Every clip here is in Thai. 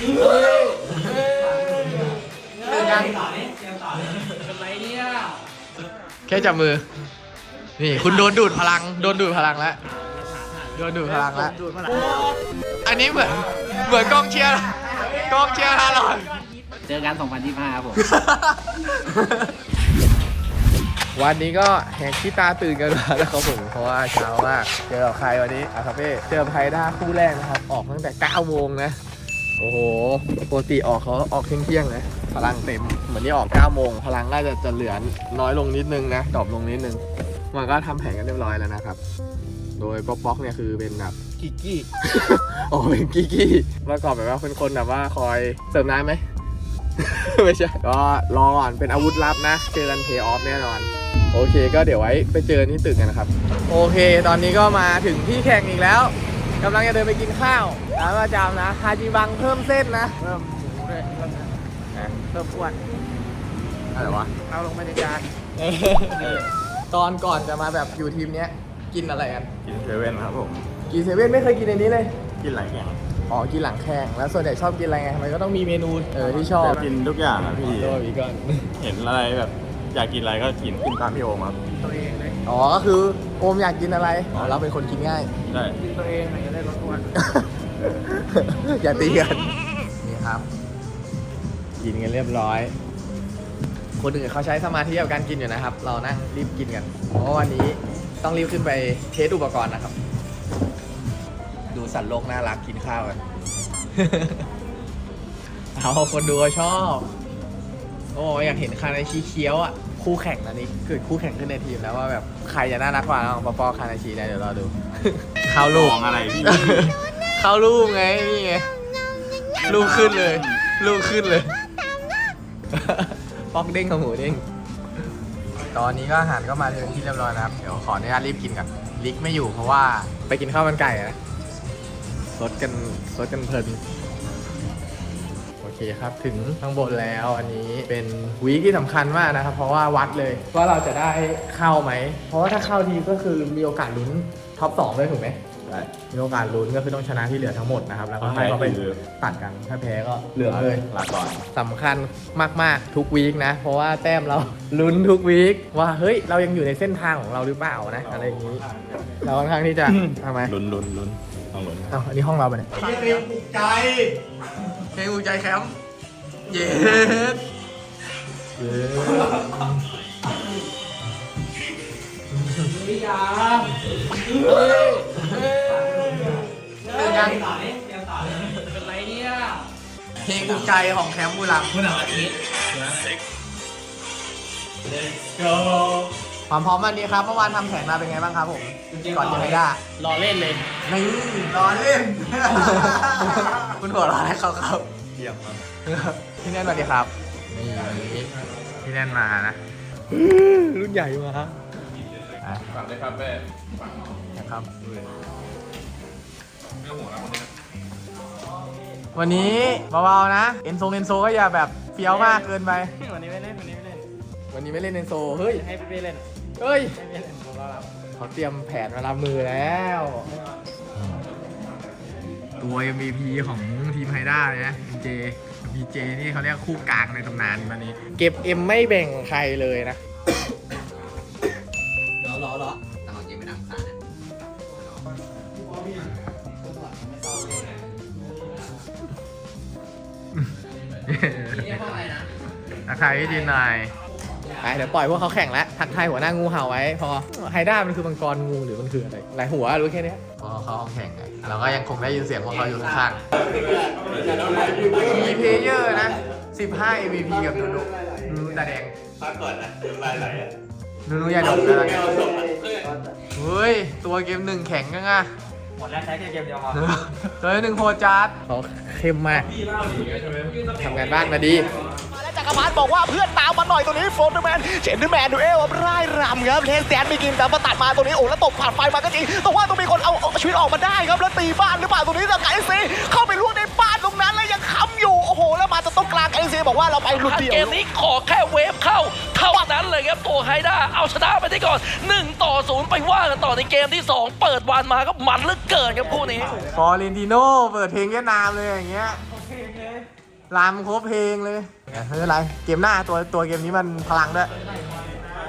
ตื่นยังแค่จับมือ นี่คุณโดนดูดพลัง โดนดูดพลังแล้ว โดนดูดพลังแล้ว อันนี้เหมือนเหมือนกองเชียร์กองเชียร์ฮาลอน เจอกัน 2025ครับผม วันนี้ก็แหกขี้ตาตื่นกันมาแล้วครับผมเพราะว่าเช้ามาก เจอกับใครวันนี้อาคาเฟ่เจอไพด้าคู่แรกนะครับ ออกตั้งแต่ 9 โมงนะ โอ้โหปกติออกเขาออกเที่ยงๆนะพลังเต็มเหมือนที่ออก9โมงพลังน่าจะจะเหลือน้อยลงนิดนึงนะดรอปลงนิดนึง มันก็ทำแผนกันเรียบร้อยแล้วนะครับ โดยป๊อกป๊อกเนี่ยคือเป็นแบบกิกกี้โอ้เป็นกี้กี้เมื่อก่อนแบบว่าเป็นคนแบบว่าคอยเสริมน้ำไหมไม่ใช่ก็รอก่อนเป็นอาวุธลับนะ เจอกันเพย์ออฟแน่นอน โอเค ก็เดี๋ยวไว้ไปเจอที่ตึกกันนะครับ โอเค ตอนนี้ก็มาถึงที่แข่งอีกแล้ว กำลังจะเดินไปกินข้าวร้านประจำนะฮาจิบังเพิ่มเส้นนะ เพิ่มหมูด้วยเพิ่มนะเพิ่มอ้วนอะไรวะ เอาลงไปในจานตอนก่อนจะมาแบบอยู่ทีมเนี้ยกินอะไรกัน กินเซเว่นครับผม กินเซเว่นไม่เคยกินในนี้เลย กินหลายอย่างอ๋อ กินหลังแข่งแล้วส่วนใหญ่ชอบกินอะไรไงมันก็ต้องมีเมนูเออที่ชอบกินทุกอย่างอะพี่ตัวอีกก่อนเห็นอะไรแบบอยากกินอะไรก็กินกินตามพี่โอมครับ ตัวเองเลย อ๋อ ก็คือโอมอยากกินอะไร อ๋อ เราเป็นคนกินง่าย ใช่กินตัวเองมันจะได้ลดอ้วนอย่าตีกัน นี่ครับ กินกันเรียบร้อย คนอื่นเขาใช้สมาธิกับการกินอยู่นะครับ เรานั่งรีบกินกัน เพราะว่าวันนี้ต้องรีบขึ้นไปเทสอุปกรณ์นะครับ ดูสัตว์โลกน่ารักกินข้าวกัน เอาคนดูก็ชอบ โอ้อยากเห็นคานาชิเคี้ยวอะ คู่แข่งนะนี่เกิดคู่แข่งขึ้นในทีมแล้วว่าแบบใครจะน่ารักกว่าน้องปอปอคานาชิได้เดี๋ยวรอดู เข้าลูกมองอะไรพี่ เข้ารูปไงนี่ไงรูปขึ้นเลยรูปขึ้นเลย ปอกเด้งกับหมูเด้ง ตอนนี้ก็อาหารก็มาถึงที่เรียบร้อยนะครับ เดี๋ยวขออนุญาตรีบกินก่อนลิกไม่อยู่เพราะว่าไปกินข้าวมันไก่อะรถกันรถกันเพลินโอ เคครับ ถึงข้างบนแล้วอันนี้เป็นวีคที่สำคัญมากนะครับ เพราะว่าวัดเลยว่าเราจะได้เข้าไหม เพราะว่าถ้าเข้าทีก็คือมีโอกาสลุ้นท็อปสองเลยถูกไหมใช่มีโอกาสลุ้นก็คือต้องชนะที่เหลือทั้งหมดนะครับแล้วก็ให้เขาไปคือตัดกันถ้าแพ้ก็เหลืองเลยลาก่อนสำคัญมากๆทุกวีคนะ เพราะว่าแต้มเราลุ้นทุกวีคว่าเฮ้ยเรายังอยู่ในเส้นทางของเราหรือเปล่านะอะไรอย่างนี้ เราค่อนข้างที่จะทำไมลุ้นลุ้นลุ้นต้องลุ้นเอ้าอันนี้ห้องเราปะเนี่ยเพลงปลุกใจ ฮงอุใจแคมป์เย็ดเย็ดวิยาเฮ้ยเฮ้ยเฮ้ยยังต่อเลยยังต่อเลยเป็นไรเนี่ยเพลงอุใจของแคมป์บุรังคุณอาทิตย์ Let's go ความพร้อมวันนี้ครับ เมื่อวานทำแผนมาเป็นไงบ้างครับผม ก่อนจะไม่ได้ รอเล่นเลยนี่รอเล่น คุณหัวเร้อนให้เขาครับเยี่ยมครับพี่แน่นสวัสดีครับนี่พี่แน่นมานะรุ่นใหญ่มาอะฝากด้วยครับแม่นะครับวันนี้เบาๆนะเอ็นโซเอ็นโซก็อย่าแบบเฟี้ยวมากเกินไป วันนี้ไม่เล่น วันนี้ไม่เล่น วันนี้ไม่เล่นเอ็นโซ เฮ้ย ให้พี่เป้เล่น เฮ้ยให้พี่เล่นผมรอรับเขาเตรียมแผนมารับมือแล้วตัว MVP ของทีมไฮด้าเลยนะ BJ BJ นี่เขาเรียกคู่กลางในตำนานวันนี้ เก็บ M ไม่แบ่งใครเลยนะรอรอรอต่างยังไม่ดังสารนี่ห้องอะไรนะทักทายพี่จินหน่อย ไปเดี๋ยวปล่อยพวกเขาแข่งแล้วทักทายหัวหน้างูเห่าไว้ พอไฮด้ามันคือมังกรงูหรือมันคืออะไรหลายหัวรู้แค่เนี้ยพอเขาห้องแข่งไงเราก็ยังคงได้ยินเสียงพวกเขาอยู่ข้างๆมีเพลเยอร์นะ 15 MVP กับนูนูนูนูตาแดงพักก่อนนะลายไหลอะนูนูอย่าดมนะเฮ้ย ตัวเกมหนึ่งแข็งกังอะหมดแล้วใช้แค่เกมเดียวพอตัวหนึ่งโหดจัดเขาเข้มมากทำงานบ้านมาดีมา แล้วจักรพันธ์บอกว่าเพื่อนตามมาหน่อยตรงนี้โฟร์แมนเจนแมนดูเอลร่ายรำครับเทสแดนมีกินแต่มาตัดมาตรงนี้โอ้แล้วตกผ่านไฟมาก็จริงแต่ว่าต้องมีคนเอาเอาชีวิตออกมาได้ครับแล้วตีบ้านหรือเปล่าตรงนี้แต่ไกซีเข้าไปล่วงในบ้านตรงนั้นแล้วยังค้ำอยู่โอ้โห แล้วมาจะต้องกลางไกซีบอกว่าเราไปหลุดเดียวเกมนี้ขอแค่เวฟเข้าเท่านั้นเลยครับตัวไฮด้าเอาชนะไปได้ก่อน 1 ต่อ 0 ไปว่ากันต่อในเกมที่ 2 เปิดวันมาก็มันเหลือเกินครับคู่นี้ฟอร์เรนติโนเปิดเพลงเวียดนามเลยอย่างเงี้ย ลามครบเพลงเลยไม่เป็นไรเกมหน้าตัวตัวเกมนี้มันพลังด้วย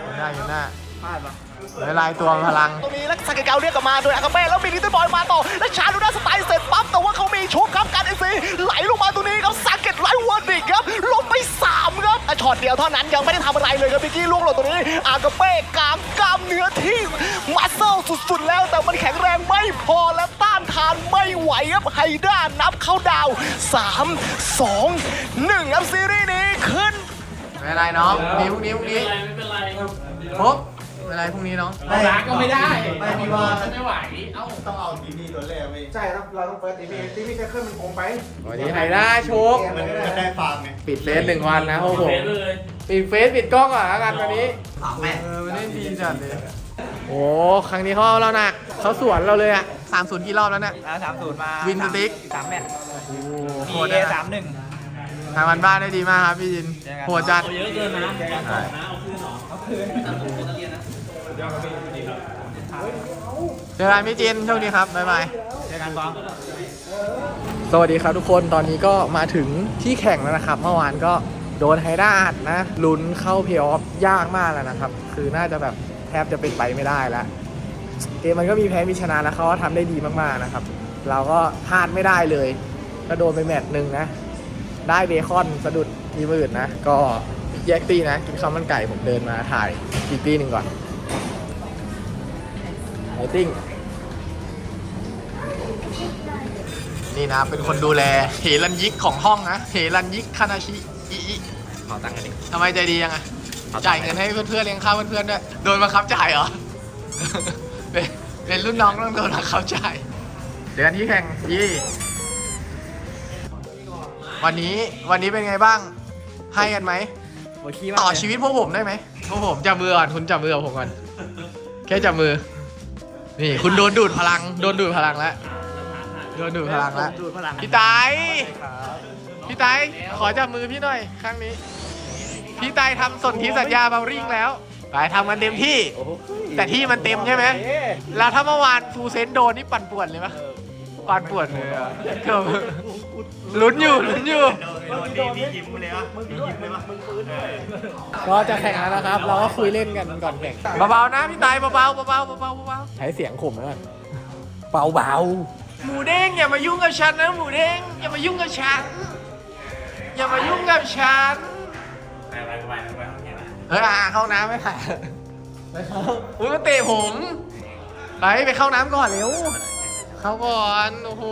เกมหน้าเกมหน้าพลาดปะไม่เป็นไรตัวมันพลัง ตรงนี้แล้วสกเกลเรียกกลับมาโดยอากาเป้แล้วมีลิตเติ้ลบอยมาต่อ และชาลูน่าสไตล์เสร็จปั๊บแต่ว่าเขามีชุบครับการเอซีไหลลงมาตรงนี้ครับสังเกตไลท์วอร์ดิกครับลงไปสามครับแต่ช็อตเดียวเท่านั้นยังไม่ได้ทำอะไรเลยครับพิกกี้ล่วงลงตรงนี้อากาเป้กามกล้ามเนื้อที่มัสเซลสุดๆแล้วแต่มันแข็งแรงไม่พอและต้านทาน ไม่ไหวครับไฮด้านับเข้าดาว 3 2 1ครับซีรีส์นี้ขึ้น ไม่เป็นไรน้องพรุ่งนี้พรุ่งนี้พรุ่งนี้ไม่เป็นไรครบไม่เป็นไรพรุ่งนี้น้องรักก็ไม่ได้ไม่พี่ว่าไม่ไหว เอ้าต้องเอาทีนี่ตัวแรกไปใช่ครับเราต้องเปิดทีนี่ทีนี่แค่ขึ้นมันคงไปวันนี้ไทยได้โชคมันมันได้ฟาร์มไงปิดเฟซหนึ่งวันนะพวกผมเลยปิดเฟซปิดกล้องก่อนแล้วกันวันนี้สองแม่เออไม่เล่นทีมจัดเลยโอ้ครั้งนี้เขาเอาเราหนักเขาสวนเราเลยอะ สามศูนย์กี่รอบแล้วเนี่ยสามศูนย์มาวินสติ๊ก สามแมตช์โอ้มีโหดเอนะสามหนึ่งทางวันบ้านได้ดีมากครับพี่จินโหดจัด เยอะเกินนะการสอนนะเอาคืนหรอเจอกันพี่จินโชคดีครับ บ๊ายบาย เจอกันบ้องสวัสดีครับทุกคนตอนนี้ก็มาถึงที่แข่งแล้วนะครับ เมื่อวานก็โดนไฮด้าอัดนะลุ้นเข้าเพลย์ออฟยากมากแล้วนะครับ คือน่าจะแบบแทบจะเป็นไปไม่ได้แล้ว เกมมันก็มีแพ้มีชนะแล้วเขาก็ทำได้ดีมากๆนะครับ เราก็พลาดไม่ได้เลยก็โดนไปแมตช์หนึ่งนะ ได้เบคอนสะดุดทีมอื่นนะ ก็แยกตีนะ กินข้าวมันไก่ผมเดินมาถ่ายอีกตีหนึ่งก่อนไอติ้งนี่นะ เป็นคนดูแลเฮรันยิกของห้องนะเฮรันยิกคานาชิอิอิขอตังค์กันดิทำไมใจดียังไงจ่ายเงินให้เพื่อนๆเลี้ยงข้าวเพื่อนๆด้วยโดนบังคับจ่ายเหรอ เป็นเป็นรุ่นน้องต้องโดนบังคับจ่ายเดี๋ยวกันที่แข่งยี่ วันนี้วันนี้เป็นไงบ้าง ให้กันไหมต่อชีวิตพวกผมได้ไหมพวกผมจับมือก่อนคุณจับมือกับผมก่อนแค่จับมือ นี่คุณโดนดูดพลัง โดนดูดพลังแล้วโดนดูดพลังแล้วพี่ไตายพี่ไตายขอจับมือพี่หน่อยครั้งนี้ พี่ไตายทำสนธิสัญญาเบาริ่งแล้ว ไปทำกันเต็มที่ แต่ที่มันเต็มใช่ไหมแล้วถ้าเมื่อวานฟูเซนโดนนี่ปั่นป่วนเลยปะปั่นป่วนเลยอะเกือบลุ้นอยู่ลุ้นอยู่ก็จะแข่งแล้วนะครับ เราก็คุยเล่นกันก่อนแข่งเบาๆนะพี่ไตายเบาๆเบาๆเบาๆเบาๆใช้เสียงข่มแล้วกันเบาๆหมูเด้งอย่ามายุ่งกับฉันนะหมูเด้งอย่ามายุ่งกับฉันอย่ามายุ่งกับฉันไปไปไปไป ห้องแข่งเฮ้ยอะเข้าน้ำไม่ถ่ายไปเข้าอุ้ยมันเตะผมไปไปเข้าน้ำก่อนเร็วเข้าก่อนโอ้โห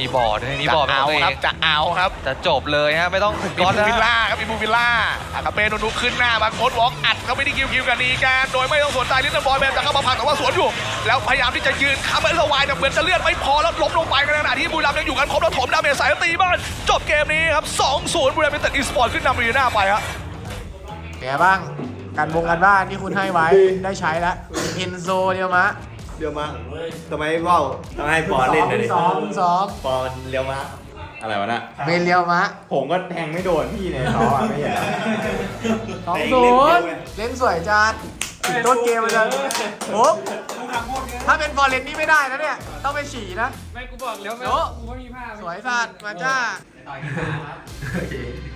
มีบ่อด้วยมีบ่อเป็นของตัวเอครับงจะเอาครับจะจบเลยฮะไม่ต้องถึงมีก้อนบูแล้ววิลล่าครับมีบูวิลล่าอากาเป้โดนลุกขึ้นหน้ามาโค้ดวอล์กอัดเขาไม่ได้คิวคิวกันนีกันโดยไม่ต้องสนใจลิตเติ้ลบอยแมนจะเข้ามาพังแต่ว่าสวนอยู่ แล้วพยายามที่จะยืนค้ำเอลวายแต่เหมือนจะเลือดไม่พอแล้วล้มลงไปในขณะที่บุรีรัมย์ยังอยู่กันครบแล้วถมดาเมจใส่แล้วตีบ้านจบเกมนี้ครับ2-0บุรีรัมย์เป็นตัดอีสปอร์ตขึ้นนำบุรีรัมย์ไปฮะ แกบ้าง การวงการบ้านที่คุณให้ไว้ได้ใช้แล้วเอนโซเดียวมะเดี๋ยวมาทำไมว่าวต้องให้ปอนเล่นหน่อยดิสองสองปอนเลี้ยวมา อะไรวะน่ะเบนเลียวมะผมก็แทงไม่โดนพี่ในท้ออะไม่เห็นสองศูนย์เล่นสวยจัดถึงต้นเกมเลยโอ้ ถ้าเป็นฟอร์เรนนี่ไม่ได้นะเนี่ย ต้องไปฉี่นะ ไม่กูบอกแล้วไม่โน้กูไม่มีผ้าสวยสัตว์มาจ้า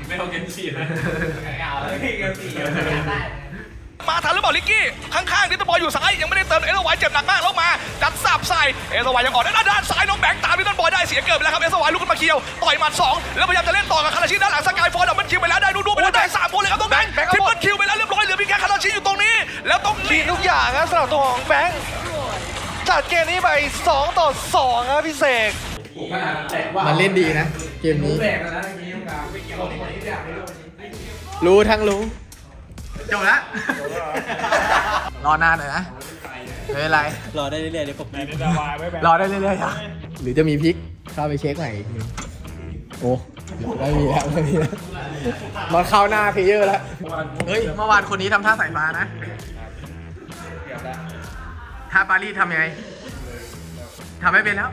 ไม่เอาเกมสี่เลยเอาเลยเกมสี่ได้มา ทันหรือเปล่าลิกกี้ ข้างๆลิตเติ้ลบอยอยู่ซ้ายยังไม่ได้เติมเอลวายเจ็บหนักมากแล้วมาจัดสับใส่เอลวายยังออกได้านด้านซ้ายน้องแบงค์ตามลิตเติ้ลบอยได้เสียเกิดไปแล้วครับเอลวายลุกขึ้นมาเคียวต่อยหมัดสองแล้วพยายามจะเล่นต่อกับคาราชิด้านหลังสกายฟอร์ดดับเบิลคิวไปแล้วได้ดูดูไปแล้วได้สามคนเลยครับน้องแบงค์ทิปเปิลคิวไปแล้วเรียบร้อยเหลือเพียงแค่คาราชิอยู่ตรงนี้ แล้วต้องมีทุกอย่างนะสำหรับตัวของแบงค์จัดเกมนี้ไป2ต่อ2ครับพี่เสกมันเล่นดีนะ เกมนี้ รู้ทั้งรู้ จบแล้ว รอนานหน่อยนะไม่เป็นไร รอได้เรื่อยๆเดี๋ยวผมรอได้เรื่อยๆอะหรือจะมีพริกเข้าไปเช็คใหม่อีกนึงโอ้ไม่มีแล้วไม่มีแล้วมันเข้าหน้าเพลเยอร์แล้ว เฮ้ย เมื่อวานคนนี้ทำท่าสายฟ้านะท่าปารีสทำยังไงทำไม่เป็นแล้ว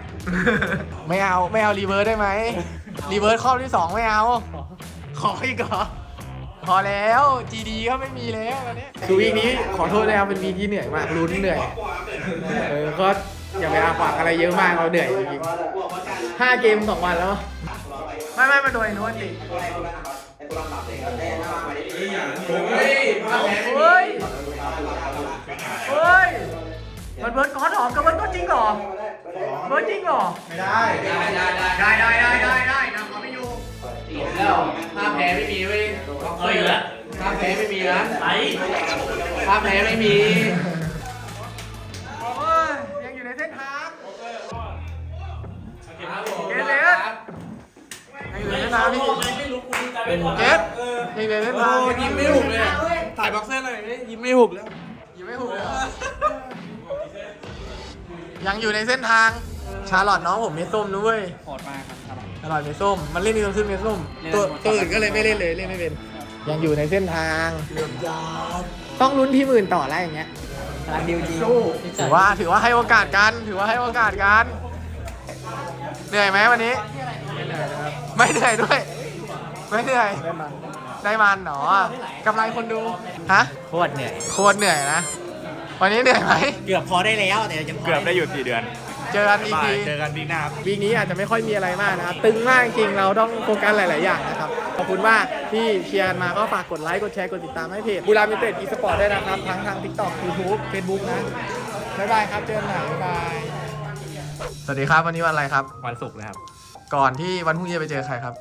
ไม่เอา ไม่เอารีเวิร์สได้ไหม รีเวิร์สข้อที่สองไม่เอา ขออีกเหรอ พอแล้ว GD ก็ไม่มีแล้วตอนนี้คือวีคนี้ขอโทษนะครับเป็นวีคที่เหนื่อยมากลุ้นเหนื่อยเออก็อย่าไปอาฝากอะไรเยอะมากเราเหนื่อยจริงๆห้าเกมสองวันแล้ว ไม่ไม่มันโดนไอ้นู้นติเฮ้ยเฮ้ยเฮ้ยมันเบิร์ดก้อนหรอกับเบิร์ดก้อนจริงเหรอเบิร์ดจริงเหรอไม่ได้ได้ได้ได้ได้ได้นำเขาไม่อยู่ แล้วถ้าแพ้ไม่มีเว้ยเอาอีกแล้วถ้าแพ้ไม่มีนะไอ้ถ้าแพ้ไม่มีโอ้ยยังอยู่ในเส้นทางเกสเลสยังอยู่ในเส้นทางพี่ไม่รู้กูดีใจไปหมดเกสยังอยู่ในเส้นทางยิ้มไม่หุบเลยถ่ายบ็อกเซอร์หน่อยดิยิ้มไม่หุบแล้วยังไม่หุบเลยเหรอยังอยู่ในเส้นทางชาลอตน้องผมเม็ดส้มนะเว้ยโหดมากครับ อร่อยเม็ดส้ม มันเล่นดีจนขึ้นเม็ดส้ม ตัวตัวอื่นก็เลยไม่เล่นเลยเล่นไม่เป็น ยังอยู่ในเส้นทาง ต้องลุ้นที่หมื่นต่อแล้วอย่างเงี้ยร้านดิวจีถือว่าถือว่าให้โอกาสกัน ถือว่าให้โอกาสกัน เหนื่อยไหมวันนี้ ไม่เหนื่อยด้วย ไม่เหนื่อย ได้มันเหรอกำไรคนดู ฮะ โคตรเหนื่อย โคตรเหนื่อยนะ วันนี้เหนื่อยไหม เกือบพอได้แล้วแต่ยังเกือบได้อยู่สี่เดือน เจอกันอีกบายทีเจอกันปีหน้าครับ วีคนี้อาจจะไม่ค่อยมีอะไรมากนะครับ ตึงมากจริงเราต้องโฟกัสหลาย ๆ อย่างนะครับ ขอบคุณมากที่เชียร์กันมาก็ฝากกดไลค์ กดแชร์ กดติดตามให้เพจบูรามิเต็ดอีสปอร์ตด้วยนะครับ ทั้งทาง TikTok YouTube Facebook นะ บ๊ายบายครับ เจอกันใหม่บ๊ายบาย สวัสดีครับวันนี้วันอะไรครับ วันศุกร์นะครับ ก่อนที่วันพรุ่งนี้จะไปเจอใครครับ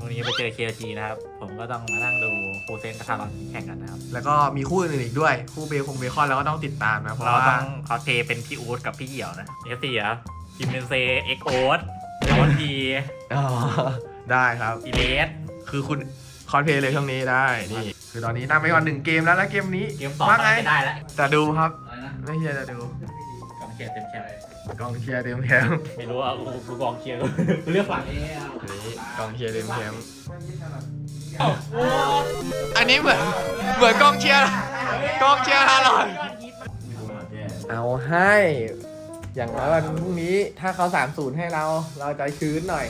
วันนี้ไปเจอเคทีนะครับ ผมก็ต้องมานั่งดูฟูเซนกระทาลอนแข่งกันนะครับ แล้วก็มีคู่อื่นๆอีกด้วย คู่เบคงเบคอนแล้วก็ต้องติดตามนะเพราะเราว่าต้องเขาเทเป็นพี่อู๊ดกับพี่เหี่ยวนะเอฟซีอะคิมเบนเซเอ็กโอ๊ตเดมอนทีอ๋อได้ครับ อีเลส คือคุณคอนเพลย์เลยช่วงนี้ได้นี่คือตอนนี้นำไปก่อนหนึ่งเกมแล้วแล้วเกมนี้เกมสองว่าไงไม่ได้แล้วจะดูครับอะไรนะไม่เชียร์จะดูกองเชียร์เต็มแชมป์ กองเชียร์เต็มแคมป์ไม่รู้อะกูกูกองเชียร์กูเลือกฝั่งนี้อะนี่กองเชียร์เต็มแคมป์อันนี้เหมือนเหมือนกองเชียร์กองเชียร์ฮาลอนเอาให้ อย่างน้อยวันพรุ่งนี้ถ้าเขา3 0ให้เรา เราจะชื้นหน่อย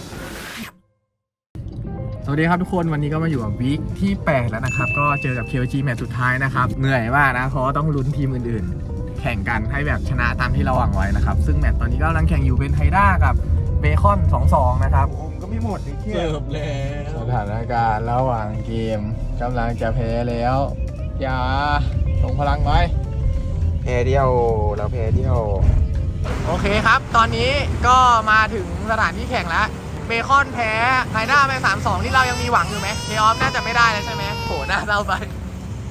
สวัสดีครับทุกคนวันนี้ก็มาอยู่กับวีคที่ 8 แล้วนะครับ ก็เจอกับ KOG แมตช์สุดท้ายนะครับ เหนื่อยมากนะ เพราะว่าต้องลุ้นทีมอื่นๆ แข่งกันให้แบบชนะตามที่เราหวังไว้นะครับ ซึ่งแมตช์ตอนนี้ก็กำลังแข่งอยู่เป็นไฮด้ากับเบคอน 2-2 นะครับ ผมก็ไม่หมดไอ้เที่ยเสิร์ฟเลยสถานการณ์ระหว่างเกมกำลังจะแพ้แล้ว อย่าส่งพลังไว้แพ้เดียวเราแพ้เดียวโอเคครับ ตอนนี้ก็มาถึงสถานที่แข่งแล้วเบคอนแพ้ไฮด้าไปสามสองนี่เรายังมีหวังอยู่ไหมเพย์ออฟน่าจะไม่ได้แล้วใช่ไหมโหน่าเศร้าไป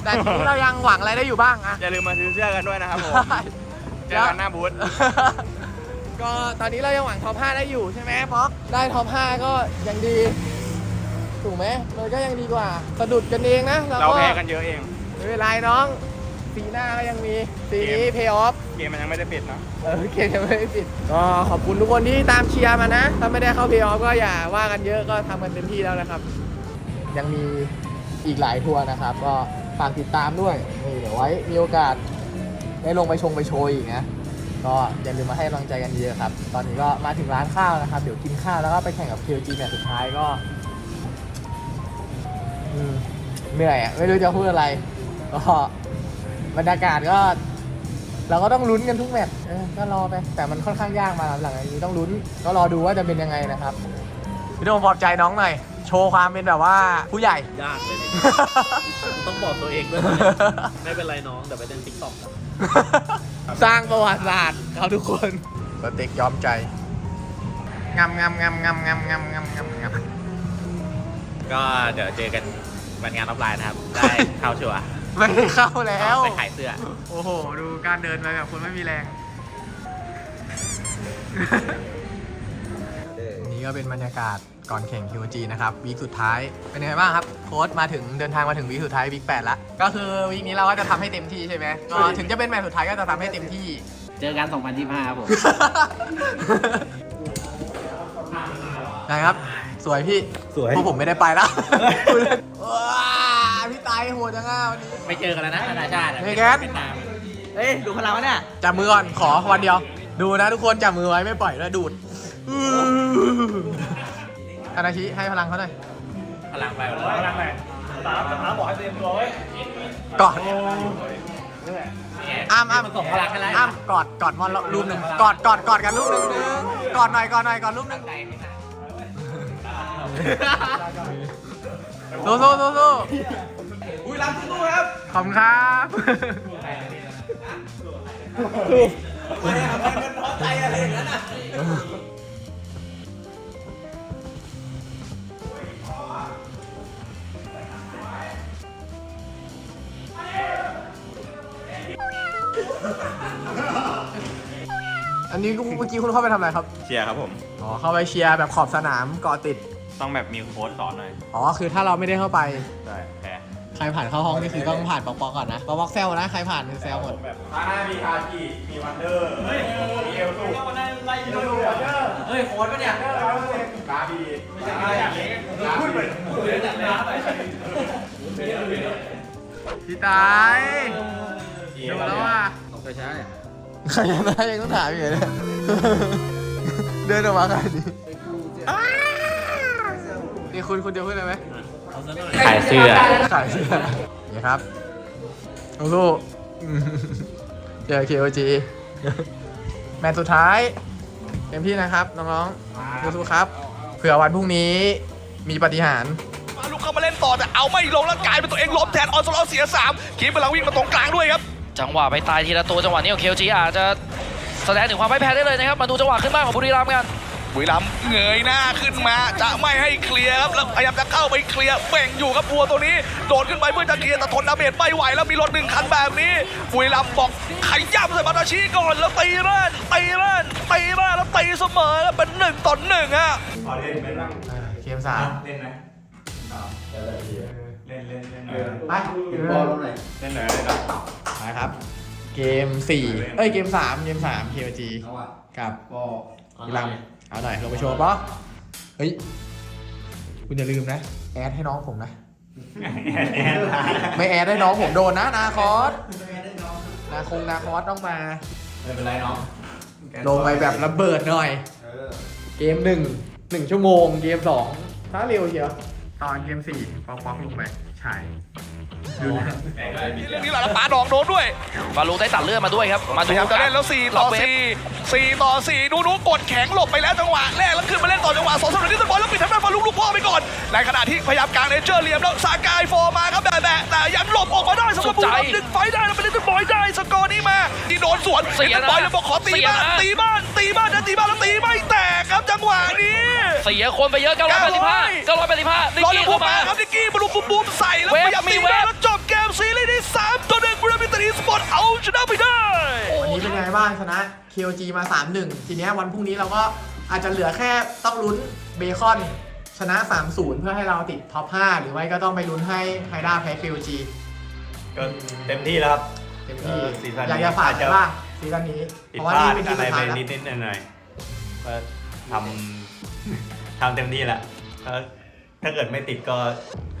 แต่ทีนี้เรายังหวังอะไรได้อยู่บ้างอะ อย่าลืมมาซื้อเสื้อกันด้วยนะครับผมเจอกันหน้าบูธ ก็ตอนนี้เรายังหวังท็อป5ได้อยู่ใช่ไหมป๊อกได้ท็อป5ก็ยังดี ถูกไหมมันก็ยังดีกว่าสะดุดกันเองนะเราแพ้กันเยอะเอง ไม่เป็นไรน้อง สีหน้าก็ยังมีสีนี้เพย์ออฟ เกมมันยังไม่ได้ปิดเนอะเออเกมยังไม่ได้ปิดก็ขอบคุณทุกคนที่ตามเชียร์มานะ ถ้าไม่ได้เข้าเพย์ออฟก็อย่าว่ากันเยอะก็ทำกันเต็มที่แล้วนะครับ ยังมีอีกหลายทัวร์นะครับ ก็ ฝากติดตามด้วยนี่เดี๋ยวไว้มีโอกาสได้ลงไปชงไปโชยอีกนะก็อย่าลืมมาให้กำลังใจกันเยอะครับ ตอนนี้ก็มาถึงร้านข้าวนะครับ เดี๋ยวกินข้าวแล้วก็ไปแข่งกับ KG แมตช์สุดท้ายก็เหนื่อยอะไม่รู้จะพูดอะไรก็บรรยากาศก็ เราก็ต้องลุ้นกันทุกแมตช์ก็รอไป แต่มันค่อนข้างยากมาหลังจากนี้ต้องลุ้นก็รอดูว่าจะเป็นยังไงนะครับพี่โดมปลอบใจน้องหน่อย โชว์ความเป็นแบบว่าผู้ใหญ่ ยากเลยดิ ต้องบอกตัวเองด้วยไม่เป็นไรน้องแต่ไปเล่นติ๊กต็อกสร้างประวัติศาสตร์เขาทุกคนสเต็กยอมใจงำงำงำงำงำงำงำงำงำก็เดี๋ยวเจอกันวันงานออฟไลน์นะครับ ได้เข้าชัวร์ไม่ได้เข้าแล้ว ไปขายเสื้อ โอ้โห ดูการเดินไปแบบคนไม่มีแรง นี่ก็เป็นบรรยากาศ ก่อนแข่ง QG นะครับวีคสุดท้ายเป็นยังไงบ้างครับโค้ชมาถึงเดินทางมาถึงวีคสุดท้ายวีคแปดละก็คือวีคนี้เราก็จะทำให้เต็มที่ใช่ไหมก็ถึงจะเป็นแมตช์สุดท้ายก็จะทำให้เต็มที่ เจอกัน2025ครับผมนะครับ สวยพี่สวย พวกผมไม่ได้ไปแล้วว้าพี่ตายโหดจังอะวันนี้ไม่เจอกันแล้วนะนานาชาติอะเฮ้ยแกนเป็นนามเฮ้ยดูพลังวะเนี่ยจับมือก่อนขอวันเดียว ดูนะทุกคนจับมือไว้ไม่ปล่อยแล้วดูดอานาชิให้พลังเขาหน่อย พลังไปแล้วพลังไหนตามตามบอกให้เตรียมตัวไว้กอดอ้ามอ้ามมันส่งพลังให้แล้วอ้ามกอดกอดมอนรูปหนึ่งกอดกอดกอดกันรูปหนึ่งหนึ่งกอดหน่อยกอดหน่อยกอดรูปหนึ่งสู้สู้สู้สู้อุ้ยรับสู้ครับ ขอบคุณครับอันนี้ เมื่อกี้คุณเข้าไปทำอะไรครับ เชียร์ครับผม อ๋อ เข้าไปเชียร์แบบขอบสนามเกาะติด ต้องแบบมีโค้ดสอนหน่อยอ๋อ คือถ้าเราไม่ได้เข้าไปใช่แพ้ใครผ่านเข้าห้องนี่คือต้องผ่านปอกปอกก่อนนะปอกปอกแซวนะ ใครผ่านคือแซวหมด แบบถ้าหน้ามีคากิมีวันเดอร์มีเอลสูไล่ดูวันเดอร์เฮ้ยโค้ดปะเนี่ยกาบีไม่ใช่อย่างนี้พูดเหมือนพูดเหมือนจัดน้ำไปพี่ตายดูแล้วว่าใครชนะ ใครชนะยังต้องถามอยู่เลยเดินออกมาขนาดนี้อ้านี่คุณคุณเดียวขึ้นเลยไหมขายเสื้อขายเสื้อนี่ครับสู้ๆอืมเจอ KOG แมตช์สุดท้ายเต็มที่นะครับ น้องๆสู้ๆครับเผื่อวันพรุ่งนี้มีปาฏิหารย์มาลุกเข้ามาเล่นต่อแต่เอาไม่ลงแล้วกลายเป็นตัวเองล้มแทนออนสลอเสียสามคีมกำลังวิ่งมาตรงกลางด้วยครับ จังหวะไปตายทีละตัวจังหวะนี้ของเคลจีอาจจะแสดงถึงความไม่แพ้ได้เลยนะครับ มาดูจังหวะขึ้นบ้านของบุรีรัมย์กันบุรีรัมย์เงยหน้าขึ้นมาจะไม่ให้เคลียร์ครับแล้วพยายามจะเข้าไปเคลียร์เบ่งอยู่ครับวัวตัวนี้โดดขึ้นไปเพื่อจะเคลียร์แต่ทนดาเมจไม่ไหวแล้วมีรถหนึ่งคันแบบนี้บุรีรัมย์บอกขย้ำใส่มาตาชีก่อนแล้วตีเล่นตีเล่นตีเล่นแล้วตีเสมอแล้วเป็นหนึ่งต่อหนึ่งฮะขอเล่นไหมบ้างเกมสามเล่นไหม เล่นเล่นเล่นไปบอลตรงไหนเล่นเลยเล่นเลยมาครับ เกมสี่เอ้ยเกมสามเกมสาม KOG เอาอะกับบอลบุรีรัมย์เอาหน่อยลงไปโชว์ปะเฮ้ยคุณอย่าลืมนะ แอดให้น้องผมนะไม่แอดให้น้องผมโดนนะนาคอสนาคงนาคอสต้องมา ไม่เป็นไรน้องลงไปแบบระเบิดหน่อย เออเกมหนึ่งหนึ่งชั่วโมง เกมสองถ้าเร็วเชียว ตอนเกมสี่ป๊อกป๊อกลงไปใช่ดูนะ เรื่องนี้หลังปาดอกโดนด้วย ฟารูได้ตัดเลือดมาด้วยครับ มาพดูยายามจะเล่นแล้ว4ต่อล็กเวฟ4 4ต่อ4ดูนูกดแข็งหลบไปแล้วจังหวะแรกแล้วขึ้นมาเล่นต่อจังหวะสองสำหรับนิสบอลแล้วปิดทางด้านฟาลุกลูกพ่อไปก่อน ในขณะที่พยายามกลางเนเจอร์เหลี่ยมแล้วสากายโฟร์มาครับแต่แต่แต่ยังหลบออกมาได้สำหรับบุรีรัมย์ดึงไฟได้แล้วเป็นนิสบอลได้สกอร์นี้มาที่โดนสวนเสียนิสนะบอลแล้วบอกขอตีเสียบ้านนะ ตีบ้านตีบ้าน เสียคนไปเยอะ985 985นิกรอกี้เรื่องพวเข้ากมามาครับนิกกี้มาลุมบูมใส่แล้วเวฟพยายามมีตีเวฟได้แล้วจบเกมซีรีส์ที่3ต่อ1บุรีรัมย์ยูไนเต็ดสปอร์ตเอาชนะไปได้ วันนี้เป็นไงบ้างชนะ KOG มา 3-1 ทีเนี้ยวันพรุ่งนี้เราก็อาจจะเหลือแค่ต้องลุ้นเบคอน ชนะ 3-0 เพื่อให้เราติดท็อป 5 หรือไม่ก็ต้องไปลุ้นให้ไฮด้าแพ้ KOG ก็เต็มที่แล้วครับ เต็มที่เออซีซั่นนี้ อยากจะฝากอาจจะว่าซีซั่นนี้ ผิดเพราะว่าพลาดนี่เป็นอะทีไรสุดไปท้ายแล้วนิดนิดหน่อยหน่อยๆก็ทำ ทำเต็มที่แหละถ้าถ้าเกิดไม่ติดก็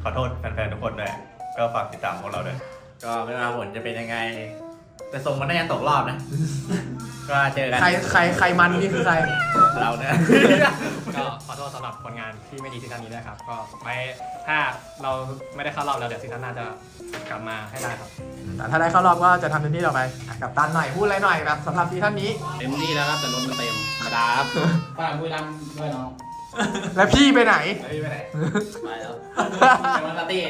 ขอโทษแฟนๆทุกคนด้วยก็ฝากติดตามพวกเราด้วยก็ไม่ว่าผลจะเป็นยังไง แต่ทรงมันน่าจะตกรอบนะ ก็เจอกัน ใครใครใครมันนี่คือใคร เราเนี่ย ก็ขอโทษสำหรับผลงานที่ไม่ดีซีซั่นนี้ด้วยครับ ก็ไว้ถ้าเราไม่ได้เข้ารอบแล้วเดี๋ยวซีซั่นหน้าจะกลับมาให้ได้ครับ แต่ถ้าได้เข้ารอบก็จะทำเต็มที่ต่อไปอะกับตันหน่อยพูดอะไรหน่อยแบบสำหรับซีซั่นนี้ เต็มที่แล้วครับแต่รถมันเต็มธรรมดาครับฝากบุรีรัมย์ด้วยน้อง แล้วพี่ไปไหนไปไหนไปแล้วในวันลาตี้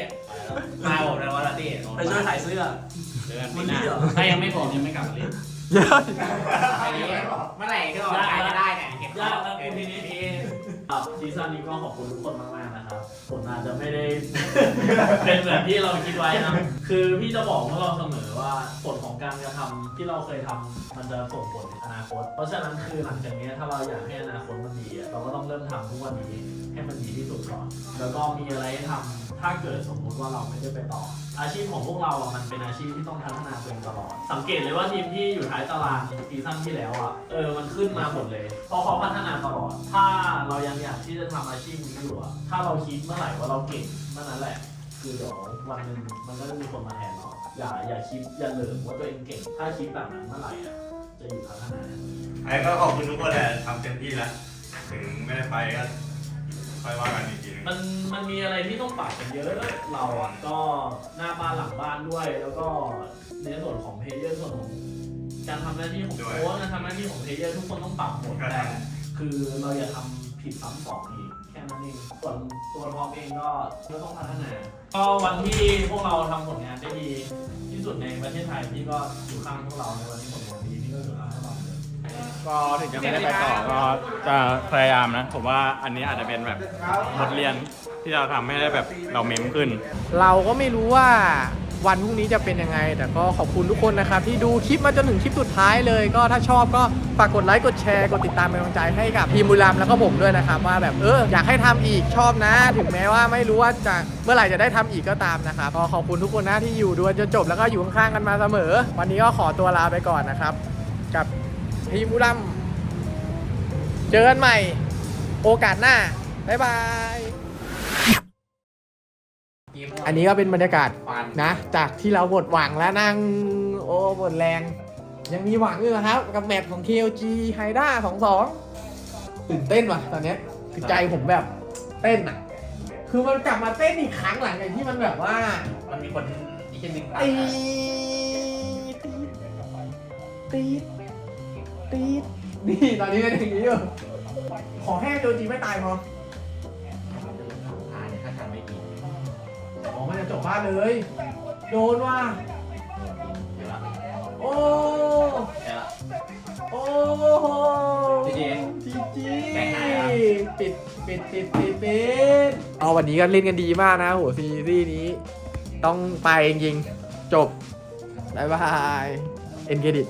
มาผมในวันลาตี้ไปช่วยขายเสื้อเดือนปีหน้าถ้ายังไม่ผมยังไม่กลับมาเรียนเยอะเมื่อไหร่ก็ออกกายจะได้เนี่ยยากแล้วทีนี้ ครับซีซั่นนี้ก็ขอบคุณทุกคนมากๆนะครับผลอาจจะไม่ได้ เป็นเหมือนที่เราคิดไว้นะ คือพี่จะบอกพวกเราเสมอว่าผลของการกระทำที่เราเคยทำมันจะส่งผลในอนาคต เพราะฉะนั้นคือหลังจากนี้ถ้าเราอยากให้อนาคตมันดีอะเราก็ต้องเริ่มทำทุกวันนี้ให้มันดีที่สุดก่อน แล้วก็มีอะไรให้ทำถ้าเกิดสมมุติว่าเราไม่ได้ไปต่อ อาชีพของพวกเราอะมันเป็นอาชีพที่ต้องพัฒนาตัวเองตลอด สังเกตเลยว่าทีมที่อยู่ท้ายตารางซีซั่นที่แล้วอะเออมันขึ้นมาหมดเลยเพราะเขาพัฒนาตลอด ถ้าเรายังอยากที่จะทำอาชีพนี้อยู่อะถ้าเราคิดเมื่อไหร่ว่าเราเก่งเมื่อนั้นแหละ คือเดี๋ยววันหนึ่งมันก็จะมีคนมาแทนเราอย่าอย่าคิดอย่าเหลิงว่าตัวเองเก่ง ถ้าคิดแบบนั้นเมื่อไหร่อะจะอยู่พัฒนาไอ้ก็ขอบคุณทุกคนแหละทำเต็มที่แล้วถึงไม่ได้ไปก็ค่อยว่ากันอีกทีนึงมันมันมีอะไรที่ต้องปรับกันเยอะเราอะก็หน้าบ้านหลังบ้านด้วย แล้วก็ในส่วนของเพลเยอร์ส่วนของการทำหน้าที่ของโค้ชการทำหน้าที่ของเพลเยอร์ทุกคนต้องปรับหมดแต่คือเราอย่าทำ ผิดซ้ำสองอีกแค่นั้นเองส่วนตัวท็อปเองก็ก็ต้องพัฒนาก็วันที่พวกเราทำผลงานได้ดีที่สุดในประเทศไทยพี่ก็อยู่ข้างพวกเราในวันที่ผลงานดีพี่ก็อยู่ข้างพวกเราก็ถึงจะไม่ได้ไปต่อก็จะพยายามนะ ผมว่าอันนี้อาจจะเป็นแบบบทเรียนที่เราทำให้ได้แบบเราเมมขึ้น เราก็ไม่รู้ว่า วันพรุ่งนี้จะเป็นยังไง แต่ก็ขอบคุณทุกคนนะครับ ที่ดูคลิปมาจนถึงคลิปสุดท้ายเลย ก็ถ้าชอบก็ฝากกดไลค์กดแชร์กดติดตามเป็นกำลังใจให้กับทีมบุรีรัมย์แล้วก็ผมด้วยนะครับว่าแบบเอออยากให้ทำอีกชอบนะ ถึงแม้ว่าไม่รู้ว่าจะเมื่อไหร่จะได้ทำอีกก็ตามนะครับก็ขอบคุณทุกคนนะที่อยู่ดูจนจบแล้วก็อยู่ข้างๆกันมาเสมอ วันนี้ก็ขอตัวลาไปก่อนนะครับ กับทีมบุรีรัมย์เจอกันใหม่ โอกาสหน้าบ๊ายบาย อันนี้ก็เป็นบรรยากาศนะ จากที่เราหมดหวังแล้วนั่งโอ้หมดแรง ยังมีหวังอยู่นะครับ กับแมตช์ของ KLG h y d a 2-2 ตื่นเต้นว่ะตอนเนี้ยคือใจผมแบบเต้นอะ คือมันกลับมาเต้นอีกครั้งหลังจากที่มันแบบว่า มันมีคนอีกคนหนึ่งตามตีมาตีตีนี่ตอนนี้เป็นอย่างนี้อยู่ขอแค่โจจีไม่ตายพอ อ๋อมันจะจบบ้านเลย โดนว่ะเดี๋ยวละโอ้เดี๋ยวละ โอ้โหจีจีจีจีแบงค์หายแล้วปิดปิดปิดปิดปิดเอาวันนี้ก็เล่นกันดีมากนะโหซีรีส์นี้ ต้องไปจริงๆจบ บ๊ายบาย เอ็นเครดิต